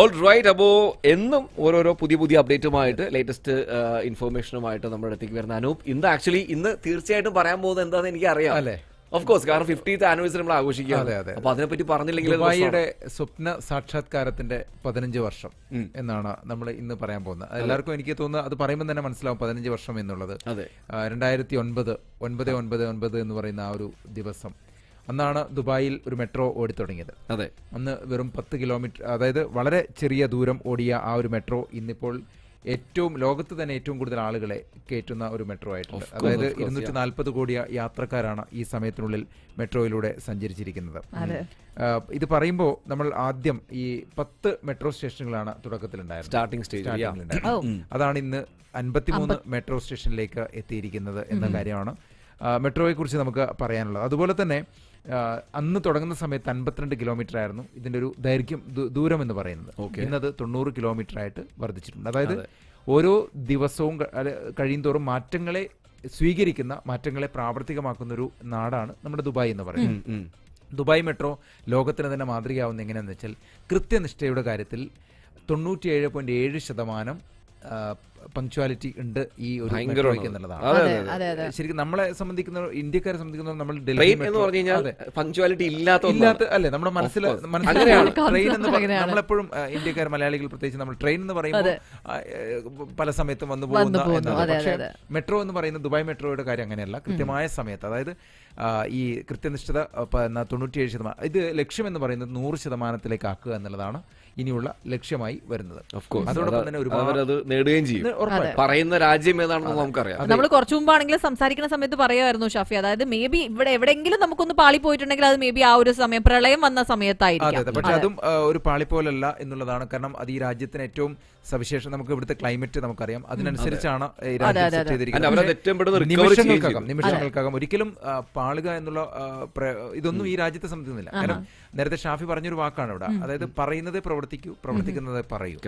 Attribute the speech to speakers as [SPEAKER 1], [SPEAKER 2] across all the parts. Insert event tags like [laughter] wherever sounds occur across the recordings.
[SPEAKER 1] All right അപ്പോ എന്നും ഓരോരോ പുതിയ പുതിയ അപ്ഡേറ്റുമായിട്ട് ലേറ്റസ്റ്റ് ഇൻഫർമേഷനുമായിട്ട് നമ്മുടെ അടുത്തേക്ക് വരുന്ന അനൂപ്. ഇന്ന് ആക്ച്വലി ഇന്ന് തീർച്ചയായിട്ടും പറയാൻ പോകുന്നത് എന്താണെന്ന് എനിക്ക് അറിയാം
[SPEAKER 2] അല്ലേ?
[SPEAKER 1] ഓഫ് കോഴ്സ് കാരണം ഫിഫ്റ്റീത്ത് ആനിവേഴ്സറി നമ്മൾ
[SPEAKER 2] അതെ,
[SPEAKER 1] ആഘോഷിക്കുകയാണ്
[SPEAKER 2] അതെ.
[SPEAKER 1] അപ്പൊ അതിനെപ്പറ്റി പറഞ്ഞില്ലെങ്കിൽ
[SPEAKER 2] ദുബായിയുടെ സ്വപ്ന സാക്ഷാത്കാരത്തിന്റെ പതിനഞ്ച് വർഷം എന്നാണ് നമ്മൾ ഇന്ന് പറയാൻ പോകുന്നത്. എല്ലാവർക്കും എനിക്ക് തോന്നുന്നത് അത് പറയുമ്പോൾ തന്നെ മനസ്സിലാവും പതിനഞ്ച് വർഷം എന്നുള്ളത്. രണ്ടായിരത്തി ഒൻപത് ഒൻപത് ഒൻപത് ഒൻപത് എന്ന് പറയുന്ന ആ ഒരു ദിവസം. അന്നാണ് ദുബായിൽ ഒരു മെട്രോ ഓടിത്തുടങ്ങിയത്.
[SPEAKER 1] അതെ.
[SPEAKER 2] അന്ന് വെറും പത്ത് കിലോമീറ്റർ അതായത് വളരെ ചെറിയ ദൂരം ഓടിയ ആ ഒരു മെട്രോ ഇന്നിപ്പോൾ ഏറ്റവും ലോകത്ത് തന്നെ ഏറ്റവും കൂടുതൽ ആളുകളെ കയറ്റുന്ന ഒരു മെട്രോ ആയിട്ടുണ്ട്. അതായത് ഇരുന്നൂറ്റി നാൽപ്പത് കോടി യാത്രക്കാരാണ് ഈ സമയത്തിനുള്ളിൽ മെട്രോയിലൂടെ സഞ്ചരിച്ചിരിക്കുന്നത്. ഇത് പറയുമ്പോൾ നമ്മൾ ആദ്യം ഈ പത്ത് മെട്രോ സ്റ്റേഷനുകളാണ് തുടക്കത്തിലുണ്ടായിരുന്നത്.
[SPEAKER 1] സ്റ്റാർട്ടിംഗ് സ്റ്റേജ്
[SPEAKER 2] അതാണ് ഇന്ന് അൻപത്തിമൂന്ന് മെട്രോ സ്റ്റേഷനിലേക്ക് എത്തിയിരിക്കുന്നത് എന്ന കാര്യമാണ്. ആ, മെട്രോയെ കുറിച്ച് നമുക്ക് പറയാനുള്ളത്. അതുപോലെ തന്നെ അന്ന് തുടങ്ങുന്ന സമയത്ത് അൻപത്തിരണ്ട് കിലോമീറ്റർ ആയിരുന്നു ഇതിന്റെ ഒരു ദൈർഘ്യം ദൂരം എന്ന് പറയുന്നത്. ഇന്നത് തൊണ്ണൂറ് കിലോമീറ്റർ ആയിട്ട് വർദ്ധിച്ചിട്ടുണ്ട്. അതായത് ഓരോ ദിവസവും കഴിയും തോറും മാറ്റങ്ങളെ സ്വീകരിക്കുന്ന മാറ്റങ്ങളെ പ്രാവർത്തികമാക്കുന്ന ഒരു നാടാണ് നമ്മുടെ ദുബായ് എന്ന് പറയുന്നത്. ദുബായ് മെട്രോ ലോകത്തിന് തന്നെ മാതൃകയാവുന്ന എങ്ങനെയാണെന്ന് വെച്ചാൽ കൃത്യനിഷ്ഠയുടെ കാര്യത്തിൽ തൊണ്ണൂറ്റിയേഴ് പോയിന്റ് ഏഴ് ശതമാനം പങ്ക്ച്വാലിറ്റി ഉണ്ട് ഈ ഒരു. മെട്രോയ്ക്ക് എന്നുള്ളതാണ്.
[SPEAKER 1] അതെ
[SPEAKER 3] അതെ
[SPEAKER 1] അതെ
[SPEAKER 3] അതെ. അതെ
[SPEAKER 2] ശരിക്കും നമ്മളെ സംബന്ധിക്കുന്ന ഇന്ത്യക്കാരെ സംബന്ധിക്കുന്ന നമ്മൾ ഡൽഹി
[SPEAKER 1] എന്ന്
[SPEAKER 2] മെട്രോ-
[SPEAKER 1] പറഞ്ഞു കഴിഞ്ഞാൽ പങ്ക്ച്വാലിറ്റി ഇല്ലാത്ത.
[SPEAKER 2] ഇല്ലാത്ത അല്ലേ നമ്മുടെ മനസ്സിൽ ട്രെയിൻ എന്ന്
[SPEAKER 3] പറയുന്നത്.
[SPEAKER 2] നമ്മളെപ്പോഴും ഇന്ത്യക്കാർ മലയാളികൾ പ്രത്യേകിച്ച് നമ്മൾ ട്രെയിൻ എന്ന് പറയുമ്പോൾ പല സമയത്തും വന്നു പോകുന്ന. പക്ഷേ മെട്രോ എന്ന് പറയുന്നത് ദുബായ് മെട്രോയുടെ കാര്യം അങ്ങനെയല്ല. കൃത്യമായ സമയത്ത് അതായത് ഈ കൃത്യനിഷ്ഠത തൊണ്ണൂറ്റിയേഴ് ശതമാനം ഇത് ലക്ഷ്യം എന്ന് പറയുന്നത് നൂറ് ശതമാനത്തിലേക്ക് ആക്കുക എന്നുള്ളതാണ്. ഇനിയുള്ള ലക്ഷ്യമായി വരുന്നത്. അതോടൊപ്പം തന്നെ ഒരുപാട്
[SPEAKER 1] അവരത് നേടുകയും ചെയ്യും. പറയുന്ന രാജ്യം ഏതാണെന്ന് നമുക്കറിയാം.
[SPEAKER 3] നമ്മൾ കുറച്ചു മുമ്പാണെങ്കിലും സംസാരിക്കുന്ന സമയത്ത് പറയുമായിരുന്നു ഷാഫി. അതായത് മേ ബി ഇവിടെ എവിടെയെങ്കിലും നമുക്കൊന്ന് പാളി പോയിട്ടുണ്ടെങ്കിൽ അത് മേ ബി ആ ഒരു സമയം പ്രളയം വന്ന സമയത്തായിരിക്കും.
[SPEAKER 2] പക്ഷെ അതും. ഒരു പാളി പോലല്ല എന്നുള്ളതാണ്. കാരണം അത് ഈ രാജ്യത്തിന് ഏറ്റവും സവിശേഷം നമുക്ക് ഇവിടുത്തെ ക്ലൈമറ്റ് നമുക്കറിയാം. അതിനനുസരിച്ചാണ് നിമിഷങ്ങൾക്കകം നിമിഷങ്ങൾക്കകം. ഒരിക്കലും പാളുക എന്നുള്ള ഇതൊന്നും ഈ രാജ്യത്തെ സംബന്ധിക്കുന്നില്ല കാരണം നേരത്തെ ഷാഫി പറഞ്ഞൊരു വാക്കാണ് ഇവിടെ. അതായത് പറയുന്നതേ പ്രവർത്തിക്കൂ പ്രവർത്തിക്കുന്നത് പറയൂ.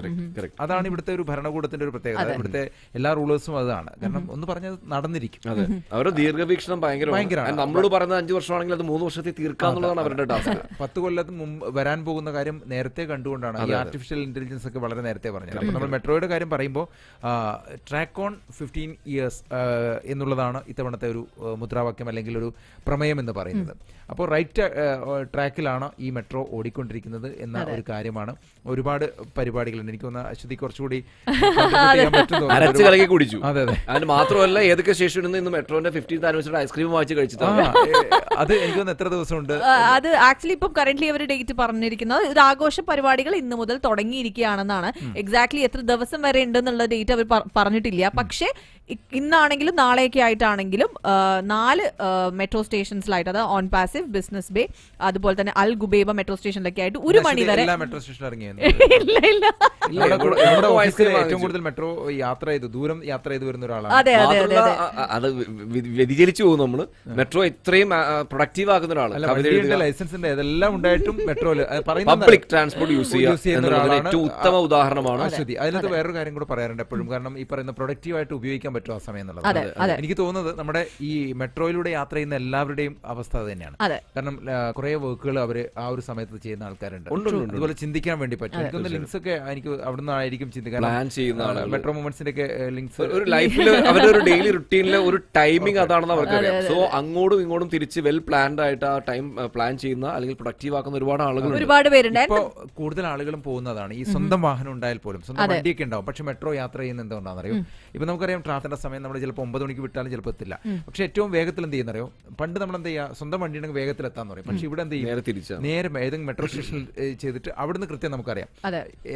[SPEAKER 2] അതാണ് ഇവിടുത്തെ ഒരു ഭരണകൂടത്തിന്റെ ഒരു പ്രത്യേകത. ഇവിടുത്തെ എല്ലാ റൂളേഴ്സും അതാണ്. കാരണം ഒന്ന് പറഞ്ഞത് നടന്നിരിക്കും.
[SPEAKER 1] അതെ. അവരുടെ ദീർഘവീക്ഷണം ഭയങ്കരമാണ്. നമ്മളോട് പറയുന്നത് അഞ്ചു വർഷമാണെങ്കിൽ അത് മൂന്ന് വർഷത്തിൽ തീർക്കാന്നുള്ളതാണ് അവരുടെ ടാസ്ക്
[SPEAKER 2] പത്ത് കൊല്ലത്ത് മുമ്പ് വരാൻ പോകുന്ന കാര്യം നേരത്തെ കണ്ടുകൊണ്ടാണ് ഈ ആർട്ടിഫിഷ്യൽ ഇന്റലിജൻസ് ഒക്കെ വളരെ നേരത്തെ പറഞ്ഞത്. അപ്പോൾ നമ്മൾ മെട്രോയുടെ കാര്യം പറയുമ്പോൾ ട്രാക്ക് ഓൺ ഫിഫ്റ്റീൻ ഇയേഴ്സ് എന്നുള്ളതാണ് ഇത്തവണത്തെ ഒരു മുദ്രാവാക്യം അല്ലെങ്കിൽ ഒരു പ്രമേയം എന്ന് പറയുന്നത്. അപ്പോൾ റൈറ്റ് ട്രാക്കിലാണ് ഈ മെട്രോ ഓടിക്കൊണ്ടിരിക്കുന്നത് എന്ന ഒരു കാര്യമാണ്. ഒരുപാട് പരിപാടികളുണ്ട്. എനിക്ക് തോന്നുന്നു അശ്വതി കുറച്ചുകൂടി [laughs]
[SPEAKER 1] അരച്ച്. കലക്കി കുടിച്ചു.
[SPEAKER 2] അതെ അതെ.
[SPEAKER 1] അതിന് മാത്രമല്ല ഏതൊക്കെ സ്റ്റേഷനിൽ നിന്ന് ഇന്ന് മെട്രോന്റെ ഫിഫ്റ്റീൻ ആനിവേഴ്സറി ഐസ്ക്രീം വാങ്ങിച്ച്
[SPEAKER 2] കഴിച്ചു അത് എനിക്ക് തോന്നുന്നു എത്ര ദിവസമുണ്ട്?
[SPEAKER 3] അത് ആക്ച്വലി ഇപ്പം കറന്റ് അവർ ഡേറ്റ് പറഞ്ഞിരിക്കുന്നത് ഇത് ആഘോഷ പരിപാടികൾ ഇന്ന് മുതൽ തുടങ്ങിയിരിക്കുകയാണെന്നാണ്. എക്സാക്ട്ലി എത്ര ദിവസം വരെ ഉണ്ടെന്നുള്ള ഡേറ്റ് അവർ പറഞ്ഞിട്ടില്ല. പക്ഷേ ഇന്നാണെങ്കിലും നാളെയൊക്കെ ആയിട്ടാണെങ്കിലും നാല് മെട്രോ സ്റ്റേഷൻസിലായിട്ട് അത് ഓൺ പാസീവ് ബിസിനസ് ബേ അതുപോലെ തന്നെ അൽ ഗുബേബ മെട്രോ സ്റ്റേഷനിലൊക്കെ ആയിട്ട് ഒരു മണി വരെ
[SPEAKER 2] എല്ലാ മെട്രോ [laughs]
[SPEAKER 3] ഇല്ല ഇല്ല.
[SPEAKER 2] ഏറ്റവും കൂടുതൽ മെട്രോ യാത്ര ചെയ്ത് ദൂരം യാത്ര ചെയ്ത് വരുന്ന ഒരാളാണ്.
[SPEAKER 3] അതെ
[SPEAKER 1] വ്യതിചലിച്ചു പോകും നമ്മൾ. മെട്രോ ഇത്രയും പ്രൊഡക്റ്റീവ് ആക്കുന്ന ഒരാളാണ്
[SPEAKER 2] ലൈസൻസിന്റെ ഇതെല്ലാം ഉണ്ടായിട്ടും മെട്രോയിൽ പറയുന്നത്
[SPEAKER 1] പബ്ലിക് ട്രാൻസ്പോർട്ട് യൂസ്
[SPEAKER 2] ചെയ്യുന്ന.
[SPEAKER 1] ഏറ്റവും ഉത്തമ ഉദാഹരണമാണ്.
[SPEAKER 2] അതിനകത്ത് വേറൊരു കാര്യം കൂടെ പറയാറുണ്ട് എപ്പോഴും. കാരണം ഈ പറയുന്ന പ്രൊഡക്റ്റീവ് ആയിട്ട് ഉപയോഗിക്കാൻ പറ്റും ആ സമയം എന്നുള്ളത്. എനിക്ക് തോന്നുന്നത് നമ്മുടെ ഈ മെട്രോയിലൂടെ യാത്ര ചെയ്യുന്ന എല്ലാവരുടെയും അവസ്ഥ അത് തന്നെയാണ്. കാരണം കുറെ വർക്കുകൾ അവർ ആ ഒരു സമയത്ത് ചെയ്യുന്ന ആൾക്കാരുണ്ട്. അതുപോലെ ചിന്തിക്കാൻ വേണ്ടി പറ്റും. എനിക്കൊന്ന് ലിങ്ക്സ് ഒക്കെ എനിക്ക് അവിടെ ആയിരിക്കും ചിന്തിക്കാൻ മെട്രോ മൂവ്മെന്റ്സിന്റെ ഒക്കെ ലിങ്ക്സ്
[SPEAKER 1] ഒരു ലൈഫിൽ അവരുടെ ഒരു ഡെയിലി റുട്ടീനിലെ ഒരു ടൈമിംഗ് അതാണെന്ന് അവർക്കറിയാം. സോ അങ്ങോട്ടും ഇങ്ങോട്ടും തിരിച്ച് വെൽ പ്ലാൻഡ് ആയിട്ട് ആ ടൈം പ്ലാൻ ചെയ്യുന്ന അല്ലെങ്കിൽ പ്രൊഡക്റ്റീവ് ആക്കുന്ന ഒരുപാട് ആളുകൾ
[SPEAKER 3] ഒരുപാട് പേരുണ്ട്.
[SPEAKER 2] ഇപ്പോ കൂടുതൽ ആളുകളും പോകുന്നതാണ്. ഈ സ്വന്തം വാഹനം ഉണ്ടായാൽ പോലും സ്വന്തം വണ്ടിയൊക്കെ ഉണ്ടാവും. പക്ഷെ മെട്രോ യാത്ര ചെയ്യുന്ന എന്തുകൊണ്ടാണെന്ന് അറിയാം ഇപ്പൊ നമുക്കറിയാം ട്രാഫിക്കിന്റെ സമയം നമ്മൾ ചിലപ്പോൾ ഒമ്പത് മണിക്ക് വിട്ടാലും ചിലപ്പോൾ എത്തില്ല. പക്ഷെ ഏറ്റവും വേഗത്തിൽ എന്ത് ചെയ്യുന്നറിയോ? പണ്ട് നമ്മൾ എന്താ ചെയ്യുക? സ്വന്തം വണ്ടി ഉണ്ടെങ്കിൽ വേഗത്തിൽ എത്താന്ന് പറയും. പക്ഷെ ഇവിടെ എന്ത് ചെയ്യും?
[SPEAKER 1] നേരെ
[SPEAKER 2] ഏതെങ്കിലും മെട്രോ സ്റ്റേഷനിൽ ചെയ്തിട്ട് അവിടുന്ന് കൃത്യം നമുക്കറിയാം.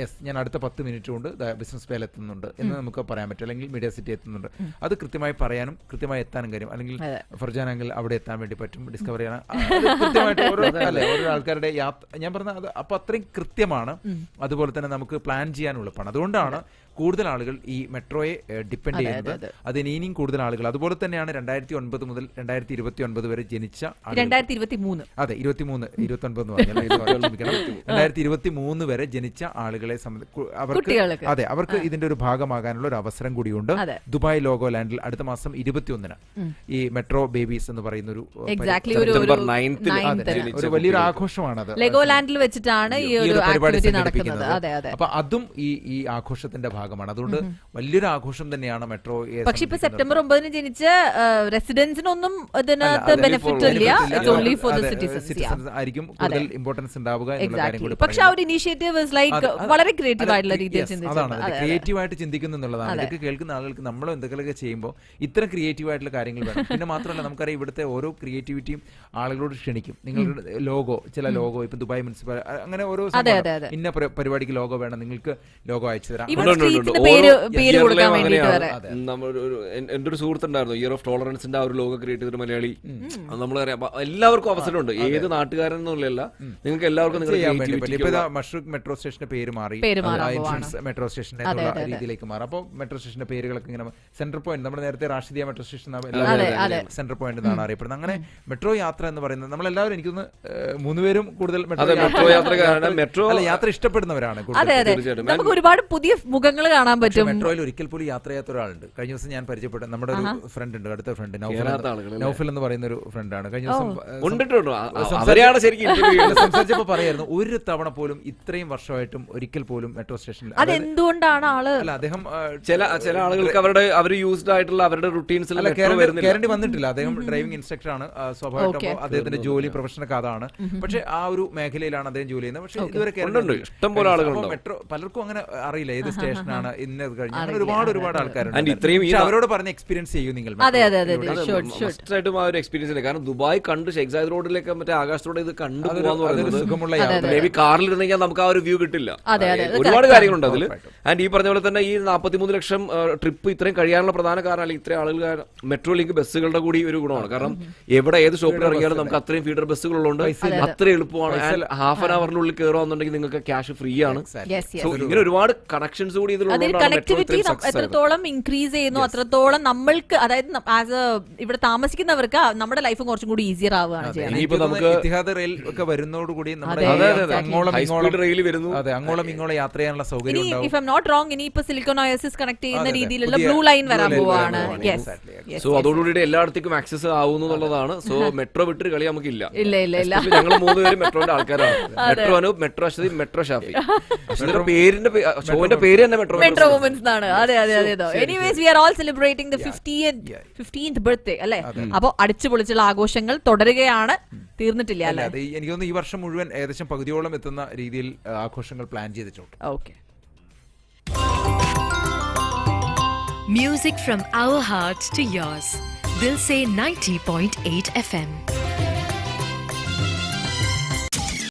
[SPEAKER 2] യെസ് ഞാൻ അടുത്ത പത്ത് മിനിറ്റ് കൊണ്ട് ബിസിനസ് പേയിൽ എത്തുന്നുണ്ട് എന്ന് നമുക്ക് പറയാൻ പറ്റും. അല്ലെങ്കിൽ മീഡിയ സിറ്റി എത്തുന്നുണ്ട്. അത് കൃത്യമായി പറയാനും കൃത്യമായി എത്താനും കാര്യം അല്ലെങ്കിൽ ഫർജാനാങ്കിൽ അവിടെ എത്താൻ വേണ്ടി പറ്റും. ഡിസ്കവർ ചെയ്യാൻ കൃത്യമായിട്ട് ഓരോ അല്ലെ ഓരോ ആൾക്കാരുടെ യാത്ര. ഞാൻ പറഞ്ഞ അത് അപ്പൊ അത്രയും കൃത്യമാണ്. അതുപോലെ തന്നെ നമുക്ക് പ്ലാൻ ചെയ്യാൻ എളുപ്പമാണ് അതുകൊണ്ടാണ് കൂടുതൽ ആളുകൾ ഈ മെട്രോയെ ഡിപ്പെൻഡ് ചെയ്യുന്നത്.
[SPEAKER 3] അത്.
[SPEAKER 2] അതിന് ഇനിയും കൂടുതൽ ആളുകൾ. അതുപോലെ തന്നെയാണ് രണ്ടായിരത്തി ഒൻപത് മുതൽ രണ്ടായിരത്തി ഇരുപത്തി ഒൻപത് വരെ ജനിച്ച ആളുകൾ.
[SPEAKER 3] രണ്ടായിരത്തി ഇരുപത്തി മൂന്ന്
[SPEAKER 2] അതെ ഇരുപത്തിമൂന്ന് ഇരുപത്തി ഒൻപത് [laughs] രണ്ടായിരത്തി ഇരുപത്തി മൂന്ന് വരെ ജനിച്ച ആളുകളെ അവർക്ക് അതെ അവർക്ക് ഇതിന്റെ ഒരു ഭാഗമാകാനുള്ള ഒരു അവസരം കൂടിയുണ്ട്. ദുബായ് ലോഗോ ലാൻഡിൽ അടുത്ത മാസം ഇരുപത്തിയൊന്നിന് ഈ മെട്രോ ബേബീസ് എന്ന് പറയുന്ന ഒരു
[SPEAKER 3] ഒരു
[SPEAKER 1] സെപ്റ്റംബർ
[SPEAKER 3] ഒരു
[SPEAKER 1] 9th ന്
[SPEAKER 3] ninth
[SPEAKER 2] ഒരു വലിയൊരു
[SPEAKER 1] ആഘോഷമാണ്
[SPEAKER 2] ആഘോഷമാണത്.
[SPEAKER 3] ലെഗോ ലാൻഡിൽ വെച്ചിട്ടാണ് ഈ ഒരു
[SPEAKER 2] പരിപാടി
[SPEAKER 3] ആക്ടിവിറ്റി നടക്കുന്നത്. അതെ അതെ.
[SPEAKER 2] അപ്പൊ അതും ഈ ഈ ആഘോഷത്തിന്റെ ഭാഗമാണ്. അതുകൊണ്ട് വലിയൊരു ആഘോഷം തന്നെയാണ് മെട്രോ
[SPEAKER 3] പക്ഷെ ഇപ്പൊ സെപ്റ്റംബർ ഒമ്പതിന് ജനിച്ച റെസിഡൻസിനൊന്നും ഇതിനകത്ത്
[SPEAKER 1] അതിന്
[SPEAKER 3] ബെനിഫിറ്റ് ഇല്ല.
[SPEAKER 2] ആയിരിക്കും കൂടുതൽ ഇമ്പോർട്ടൻസ് ഉണ്ടാവുക
[SPEAKER 3] പക്ഷെ ആ ഒരു ഇനിഷ്യേറ്റീവ് ലൈക്ക്. വളരെ ക്രിയേറ്റീവ് ആയിട്ടുള്ള രീതിയിൽ
[SPEAKER 2] അതാണ്.
[SPEAKER 3] അതെ, അതെ.
[SPEAKER 2] ക്രിയേറ്റീവ് ആയിട്ട് ചിന്തിക്കുന്നു എന്നുള്ളതാണ്. ഇതൊക്കെ കേൾക്കുന്ന ആളുകൾക്ക് നമ്മൾ എന്തെങ്കിലുമൊക്കെ ചെയ്യുമ്പോൾ ഇത്ര ക്രിയേറ്റീവ് ആയിട്ടുള്ള കാര്യങ്ങൾ വേണം. പിന്നെ മാത്രമല്ല നമുക്കറിയാം ഇവിടുത്തെ ഓരോ ക്രിയേറ്റിവിറ്റിയും ആളുകളോട് ക്ഷണിക്കും. നിങ്ങളുടെ ലോഗോ ചില ലോഗോ ഇപ്പൊ ദുബായ് മുനിസിപ്പാലിറ്റി അങ്ങനെ ഓരോ. ഇന്ന പരിപാടിക്ക് ലോഗോ വേണം നിങ്ങൾക്ക് ലോഗോ അയച്ചു തരാം.
[SPEAKER 1] എന്റെ ഒരു സുഹൃത്തുണ്ടായിരുന്നു. ഇയർ ഓഫ് ടോളറൻസിന്റെ ആ ഒരു ലോഗോ ക്രിയേറ്റ് ചെയ്തൊരു മലയാളി. നമ്മൾ എല്ലാവർക്കും അവസരമുണ്ട്. ഏത് നാട്ടുകാരൻ എന്നുള്ളതല്ല നിങ്ങൾക്ക് എല്ലാവർക്കും നിങ്ങളുടെ
[SPEAKER 2] മഷ്റൂഖ് മെട്രോ സ്റ്റേഷന്റെ പേര് മാറി. മെട്രോ എന്നുള്ള
[SPEAKER 3] അതെ.
[SPEAKER 2] രീതിയിലേക്ക് മാറും. അപ്പോൾ മെട്രോ സ്റ്റേഷന്റെ പേരുകളൊക്കെ ഇങ്ങനെ സെന്റർ പോയിന്റ് നമ്മുടെ നേരത്തെ Rashidiya metro station
[SPEAKER 3] centre.
[SPEAKER 2] Central point എന്നാണ് അറിയപ്പെടുന്നത്. അങ്ങനെ മെട്രോ യാത്ര എന്ന് പറയുന്നത് നമ്മളെല്ലാവരും എനിക്കൊന്ന് മൂന്നുപേരും കൂടുതൽ
[SPEAKER 1] മെട്രോ യാത്രക്കാരാണ്. മെട്രോ-
[SPEAKER 2] അല്ല യാത്ര ഇഷ്ടപ്പെടുന്നവരാണ്.
[SPEAKER 3] നമുക്ക് ഒരുപാട് പുതിയ മുഖങ്ങൾ കാണാൻ പറ്റും.
[SPEAKER 2] മെട്രോയിൽ ഒരിക്കൽ പോലും യാത്ര ചെയ്യാത്ത ഒരാളുണ്ട്. കഴിഞ്ഞ ദിവസം ഞാൻ പരിചയപ്പെട്ട നമ്മുടെ ഒരു ഫ്രണ്ട് ഉണ്ട് അടുത്ത ഫ്രണ്ട് നൗഫൽ എന്ന്- പറയുന്ന ഒരു ഫ്രണ്ടാണ് കഴിഞ്ഞ ദിവസം സംസാരിച്ചപ്പോ പറയായിരുന്നു ഒരു തവണ പോലും ഇത്രയും വർഷമായിട്ടും ഒരിക്കൽ പോലും മെട്രോ സ്റ്റേഷനിൽ
[SPEAKER 3] അതെന്തുകൊണ്ടാണ് ആൾ?
[SPEAKER 2] അല്ല അദ്ദേഹം
[SPEAKER 1] ചില ചില ആളുകൾക്ക് അവരുടെ അവർ യൂസ്ഡ് ആയിട്ടുള്ള അവരുടെ റുട്ടീൻസിൽ
[SPEAKER 2] കയറേണ്ടി
[SPEAKER 1] വരുന്നില്ല.
[SPEAKER 2] കേരണ്ടി വന്നിട്ടില്ല. അദ്ദേഹം ഡ്രൈവിംഗ് ഇൻസ്ട്രക്ടർ ആണ്. സ്വാഭാവികമായിട്ടും അദ്ദേഹത്തിന്റെ ജോലി പ്രൊഫഷണൽ അതാണ് പക്ഷെ ആ ഒരു മേഖലയിലാണ് അദ്ദേഹം ജോലി ചെയ്യുന്നത്. പക്ഷെ ഇതുവരെ കേരണ്ടി
[SPEAKER 1] ഉണ്ട്, ഉണ്ട്. ഇഷ്ടം പോലെ ആളുകളുണ്ട്
[SPEAKER 2] മെട്രോ പലർക്കും അങ്ങനെ അറിയില്ല. ഏത് സ്റ്റേഷനാണ് ഇന്നത് കഴിഞ്ഞ്. അങ്ങനെ ഒരുപാട് ഒരുപാട് ആൾക്കാരുണ്ട്.
[SPEAKER 1] And ഇത്രയും ഈ
[SPEAKER 2] പക്ഷെ
[SPEAKER 1] നാ-
[SPEAKER 2] അവരോട് പറഞ്ഞ എക്സ്പീരിയൻസ് ചെയ്യൂ നിങ്ങൾ
[SPEAKER 3] അതെ അതെ അതെ
[SPEAKER 2] മെട്രോ.
[SPEAKER 3] അതെ ഷുഡ് ഷുഡ്
[SPEAKER 1] മസ്റ്റായിട്ടും ആ ഒരു എക്സ്പീരിയൻസ് ഇല്ല. കാരണം ദുബായ് കണ്ട് ഷെയ്ഖ് സായദ് റോഡിലേക്ക് മറ്റേ ആകാശത്തോടെ ഇത് കണ്ടു
[SPEAKER 2] അതൊരു-
[SPEAKER 1] പോവാന്ന്
[SPEAKER 2] അതൊരു
[SPEAKER 1] പറയുന്നത്
[SPEAKER 2] സുഖമുള്ള
[SPEAKER 3] അതെ,
[SPEAKER 2] യാത്ര
[SPEAKER 1] മേ ബി കാറിൽ ഇരുന്നെങ്കിൽ നമുക്ക് ആ ഒരു വ്യൂ കിട്ടില്ല.
[SPEAKER 3] അതെ, അതെ, അത്
[SPEAKER 1] ഒരുപാട്
[SPEAKER 3] correct
[SPEAKER 1] കാര്യങ്ങളുണ്ട് അതിൽ ആൻഡ് ഈ പറഞ്ഞ പോലെ തന്നെ ഈ നാൽപ്പത്തിമൂന്ന് ലക്ഷം ട്രിപ്പ് ഇത്രയും കഴിയാനുള്ള പ്രധാന കാരണം അല്ലെങ്കിൽ ഇത്രയും ആളുകൾ മെട്രോ ലിങ്ക് ബസ്സുകളുടെ കൂടി ഒരു ഗുണമാണ്. കാരണം എവിടെ ഏത് ഷോപ്പിൽ ഇറങ്ങിയാലും നമുക്ക് അത്രയും ഫീഡർ ബസ്സുകളുള്ളതുകൊണ്ട് അത്ര എളുപ്പമാണ്. ഹാഫ് ആൻ അവറിനുള്ളിൽ കയറുകയെന്നുണ്ടെങ്കിൽ നിങ്ങൾക്ക് ക്യാഷ് ഫ്രീ ആണ്.
[SPEAKER 3] യെസ്
[SPEAKER 1] സോ ഇങ്ങനെ ഒരുപാട് കണക്ഷൻസ് കൂടി
[SPEAKER 3] അതിൽ കണക്ടിവിറ്റി എത്രത്തോളം ഇൻക്രീസ് ചെയ്യുന്നു അത്രത്തോളം നമ്മൾക്ക് അതായത് ആസ് എ ഇവിടെ താമസിക്കുന്നവർക്ക് നമ്മുടെ ലൈഫ് കുറച്ചും കൂടി ഈസിയർ ആവുകയാണ് ചെയ്യുന്നത്
[SPEAKER 2] റെയിൽ ഒക്കെ വരുന്നതോടുകൂടി. അങ്ങോളം
[SPEAKER 1] ഹൈ
[SPEAKER 2] ഇങ്ങോളം
[SPEAKER 1] സ്പീഡ് റെയിൽ വരുന്നു.
[SPEAKER 2] അതെ അങ്ങോളം ഇങ്ങോളം യാത്ര ചെയ്യാനുള്ള സൗകര്യം
[SPEAKER 3] ഇഫ് എം നോട്ട് റോങ് ഇനി ഇപ്പൊ സിലിക്കോൺ ഒയസിസ് കണക്ട് ചെയ്യുന്ന. രീതിയിലുള്ള ബ്ലൂ ലൈൻ വരാൻ പോവാണ്. യെസ്
[SPEAKER 1] സോ അതോടുകൂടി എല്ലായിടത്തേക്കും ആക്സസ് ആവുന്നു എന്നുള്ളതാണ് സോ മെട്രോ [laughs] വിട്ടൊരു കളി നമുക്ക്
[SPEAKER 3] ഇല്ല ഇല്ല ഇല്ല.
[SPEAKER 1] ഇല്ല ഞങ്ങൾ മൂന്ന് പേര് മെട്രോന്റെ ആൾക്കാരാണ്. Metro Anoop metro Aswathy metro Shafi. [laughs] പേരിന്റെ ഷോന്റെ പേര് തന്നെ മെട്രോ
[SPEAKER 3] വുമൻസ് ആണ് അതെ അതെ അതെ anyways we are all celebrating the fifteenth birthday അല്ലെ? അപ്പൊ അടിച്ചു പൊളിച്ചുള്ള ആഘോഷങ്ങൾ തുടരുകയാണ്. തീർന്നിട്ടില്ല
[SPEAKER 2] അല്ല എനിക്ക് തോന്നുന്നു ഈ വർഷം മുഴുവൻ ഏകദേശം പകുതിയോളം എത്തുന്ന രീതിയിൽ ആഘോഷങ്ങൾ പ്ലാൻ ചെയ്തിട്ടുണ്ട്.
[SPEAKER 3] Okay
[SPEAKER 4] Music from our hearts to yours. Point eight 90.8 FM.